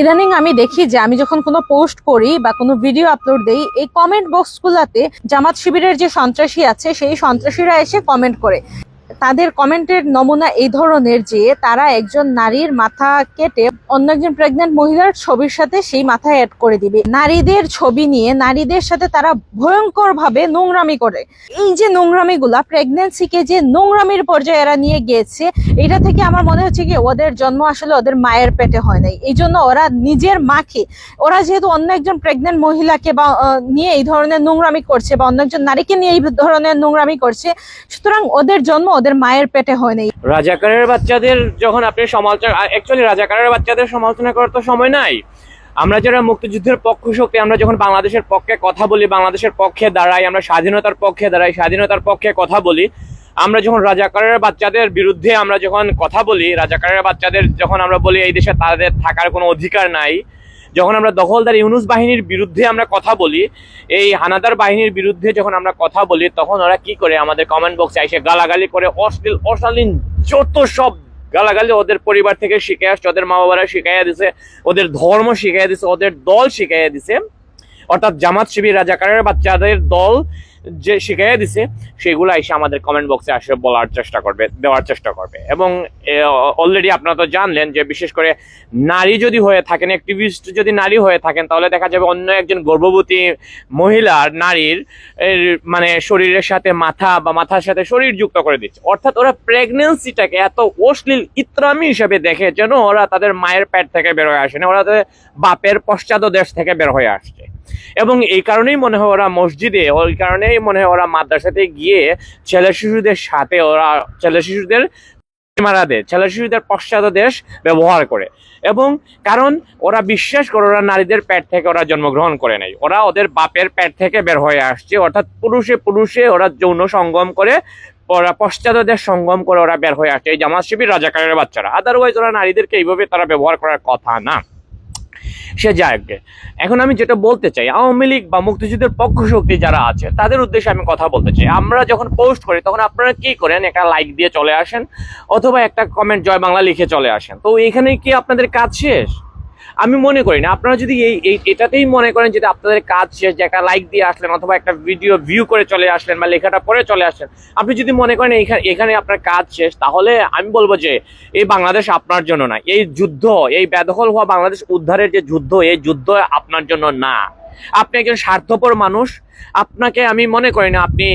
ইদানিং আমি দেখি যে আমি যখন কোনো পোস্ট করি বা কোনো ভিডিও আপলোড দেই, এই কমেন্ট বক্সগুলোতে জামাত শিবিরের যে সন্ত্রাসী আছে, সেই সন্ত্রাসীরা এসে কমেন্ট করে। তাদের কমেন্টের নমুনা এই ধরনের যে তারা একজন নারীর মাথা কেটে অন্য একজন প্রেগনেন্ট মহিলার ছবির সাথে সেই মাথা অ্যাড করে দিবে। নারীদের ছবি নিয়ে নারীদের সাথে তারা ভয়ঙ্কর ভাবে নোংরামি করে। এই যে নোংরামিগুলা প্রেগনেন্সিকে যে নোংরামির পর্যায়ে এরা নিয়ে গিয়েছে, এটা থেকে আমার মনে হচ্ছে কি ওদের জন্ম আসলে ওদের মায়ের পেটে হয় নাই। এই জন্য ওরা নিজের মাকে, ওরা যেহেতু অন্য একজন প্রেগনেন্ট মহিলাকে বা নিয়ে এই ধরনের নোংরামি করছে বা অন্য একজন নারীকে নিয়ে এই ধরনের নোংরামি করছে, সুতরাং ওদের জন্ম ওদের মায়ের পেটে হয় নাই। রাজাকারের বাচ্চাদের যখন আপনি সমালোচনা অ্যাকচুয়ালি রাজাকারের বাচ্চাদের সমালোচনা করার তো সময় নাই। আমরা যারা মুক্তিযুদ্ধের পক্ষ শক্তি, আমরা যখন বাংলাদেশের পক্ষে কথা বলি, বাংলাদেশের পক্ষে দাঁড়াই, আমরা স্বাধীনতার পক্ষে দাঁড়াই, স্বাধীনতার পক্ষে কথা বলি, আমরা যখন রাজাকারের বাচ্চাদের বিরুদ্ধে আমরা যখন কথা বলি, রাজাকারের বাচ্চাদের যখন আমরা বলি, এই দেশে তাদের থাকার কোনো অধিকার নাই যখন আমরা দখলদার ইউনুস বাহিনীর বিরুদ্ধে আমরা কথা বলি, এই হানাদার বাহিনীর বিরুদ্ধে যখন আমরা কথা বলি, তখন ওরা কি করে আমাদের কমেন্ট বক্সে এসে গালাগালি করে, অশ্লীল, অশালীন যত সব গালাগালি ওদের পরিবার থেকে শিখে আসছে, ওদের মা বাবারা শিখাইয়া দিছে, ওদের ধর্ম শিখাইয়া দিছে, ওদের দল শিখাইয়া দিছে। অর্থাৎ জামাত শিবির, রাজাকারের বাচ্চাদের দল যে শিখাইয়া দিছে, সেগুলো এসে আমাদের কমেন্ট বক্সে আসে বলার চেষ্টা করবে, দেওয়ার চেষ্টা করবে। এবং অলরেডি আপনারা তো জানলেন যে বিশেষ করে নারী যদি হয়ে থাকেন অ্যাক্টিভিস্ট যদি নারী হয়ে থাকেন, তাহলে দেখা যাবে অন্য একজন গর্ভবতী মহিলার নারীর মানে শরীরের সাথে মাথা বা মাথার সাথে শরীর যুক্ত করে দিচ্ছে। অর্থাৎ ওরা প্রেগনেন্সিটাকে এত অশ্লীল ইত্রামি হিসেবে দেখে যেন ওরা তাদের মায়ের পেট থেকে বের হয়ে আসে না, ওরা তাদের বাপের পশ্চাৎ দেশ থেকে বের হয়ে আসছে। এবং এই কারণেই মনে হয় ওরা মসজিদে, ওই কারণেই মনে হয় ওরা মাদ্রাসাতে গিয়ে ছেলে শিশুদের সাথে ওরা ছেলে শিশুদের মারা দেয়, ছেলে শিশুদের পশ্চাৎদেশ ব্যবহার করে। এবং কারণ ওরা বিশ্বাস করে ওরা নারীদের পেট থেকে ওরা জন্মগ্রহণ করে নাই। ওরা ওদের বাপের পেট থেকে বের হয়ে আসছে, অর্থাৎ পুরুষে পুরুষে ওরা যৌন সঙ্গম করে, ওরা পশ্চাৎদের সঙ্গম করে ওরা বের হয়ে আসছে। এই জামাত শিবির রাজাকারের বাচ্চারা। আদারওয়াইজ ওরা নারীদেরকে এইভাবে তারা ব্যবহার করার কথা না। সে যাক এখন আমি যেটা বলতে চাই, আওয়ামী লীগ বা মুক্তিযুদ্ধের পক্ষ শক্তি যারা আছে, তাদের উদ্দেশ্যে আমি কথা বলতে চাই। আমরা যখন পোস্ট করি, তখন আপনারা কি করেন? একটা লাইক দিয়ে চলে আসেন, অথবা একটা কমেন্ট জয় বাংলা লিখে চলে আসেন। তো এখানে কি আপনাদের কাজ শেষ? আমি মনে করি না। আপনারা যদি এই এটাতেই মনে করেন যে আপনাদের কাজ শেষ যে একটা লাইক দিয়ে আসলেন অথবা একটা ভিডিও ভিউ করে চলে আসলেন বা লেখাটা পড়ে চলে আসলেন, আপনি যদি মনে করেন এইখানে এখানে আপনার কাজ শেষ, তাহলে আমি বলব যে এই বাংলাদেশ আপনার জন্য না। এই যুদ্ধ, এই বেদখল হওয়া বাংলাদেশ উদ্ধারের যে যুদ্ধ, এই যুদ্ধ আপনার জন্য না। আপনি একজন স্বার্থপর মানুষ, আপনাকে আমি মনে করি না আপনি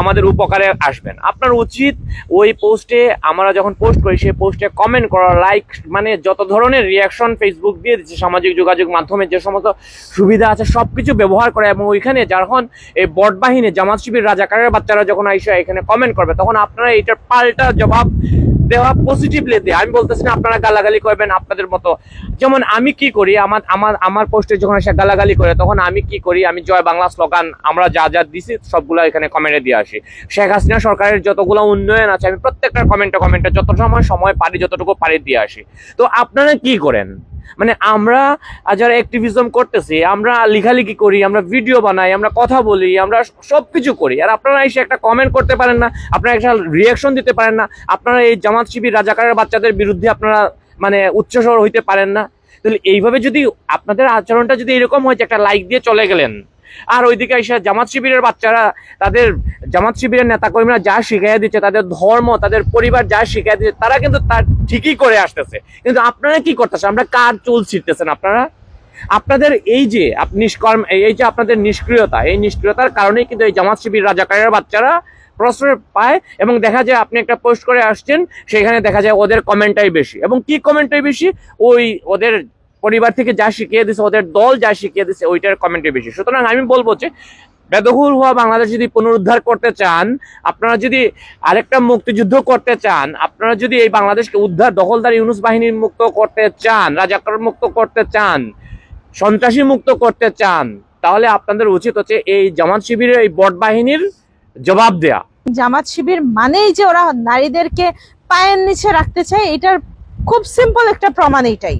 আমাদের উপকারে আসবেন। আপনার উচিত ওই পোস্টে আমরা যখন পোস্ট করি, সেই পোস্টে কমেন্ট করা লাইক মানে যত ধরনের রিয়াকশন ফেসবুক দিয়ে দিচ্ছে, সামাজিক যোগাযোগ মাধ্যমে যে সমস্ত সুবিধা আছে সব কিছু ব্যবহার করে এবং ওইখানে যখন এই বট বাহিনী, জামাত শিবির রাজাকারের বাচ্চারা যখন আইসা এখানে কমেন্ট করবে, তখন আপনারা এটার পাল্টা জবাব দেওয়া পজিটিভলি দিয়ে। আমি বলতেছি না আপনারা গালাগালি করবেন আপনাদের মতো। যেমন আমি কি করি, আমার আমার আমার পোস্টে যখন এসে গালাগালি করে, তখন আমি কি করি, আমি জয় বাংলা স্লোগান আমরা যা যা দিছি সবগুলো এখানে কমেন্টে দিয়ে আসি। শেখ হাসিনা সরকারের যতগুলো উন্নয়ন আছে, আমি প্রত্যেকটা কমেন্টে কমেন্টে যত সময় সময় পারি, যতটুকু পারি দিয়ে আসি। তো আপনারা কি করেন? মানে আমরা যারা অ্যাক্টিভিজম করতেছি, আমরা লিখালিখি করি, আমরা ভিডিও বানাই, আমরা কথা বলি, আমরা সব কিছু করি। আর আপনারা এসে একটা কমেন্ট করতে পারেন না, আপনারা একটা রিয়াকশন দিতে পারেন না, আপনারা এই জামাত শিবির রাজাকারের বাচ্চাদের বিরুদ্ধে আপনারা মানে উচ্চস্বর হইতে পারেন না। তাহলে এইভাবে যদি আপনাদের আচরণটা যদি এরকম হয় যে একটা লাইক দিয়ে চলে গেলেন আর ওইদিকে এসে জামাত শিবিরের বাচ্চারা, তাদের জামাত শিবিরের নেতাকর্মীরা যা শিখাইয়া দিচ্ছে, তাদের ধর্ম, তাদের পরিবার যা শিখাইয়া দিচ্ছে, তারা কিন্তু তার ঠিকই করে আসতেছে। কিন্তু আপনারা কি করতেছেন? আমরা কার চুল ছিটতেছেন আপনারা? আপনাদের এই যে নিষ্কর্ম এই- যে আপনাদের নিষ্ক্রিয়তা, এই নিষ্ক্রিয়তার কারণেই কিন্তু এই জামাত শিবির রাজাকারের বাচ্চারা প্রশ্রয় পায় এবং দেখা যায় আপনি একটা পোস্ট করে আসছেন, সেখানে দেখা যায় ওদের কমেন্টটাই বেশি। এবং কি কমেন্টটাই বেশি? ওই ওদের পরিবার থেকে যা শিখিয়ে দিছে, ওদের দল যা শিখিয়ে দিছে, ওইটার কমেন্টই বেশি। সুতরাং আমি বলব যে বেদখল হওয়া বাংলাদেশ যদি পুনরুদ্ধার করতে চান, আপনারা যদি আরেকটা মুক্তিযুদ্ধ করতে চান, আপনারা যদি এই বাংলাদেশকে উদ্ধার, দখলদার ইউনুস বাহিনীর মুক্ত করতে চান, রাজাকার মুক্ত করতে চান, সন্ত্রাসী মুক্ত করতে চান, তাহলে আপনাদের উচিত হচ্ছে এই জামাত শিবিরের, এই বট বাহিনীর জবাব দেয়া। জামাত শিবির মানেই যে ওরা নারীদেরকে পায়ের নিচে রাখতে চায়, এটার খুব সিম্পল একটা প্রমাণ এইটাই।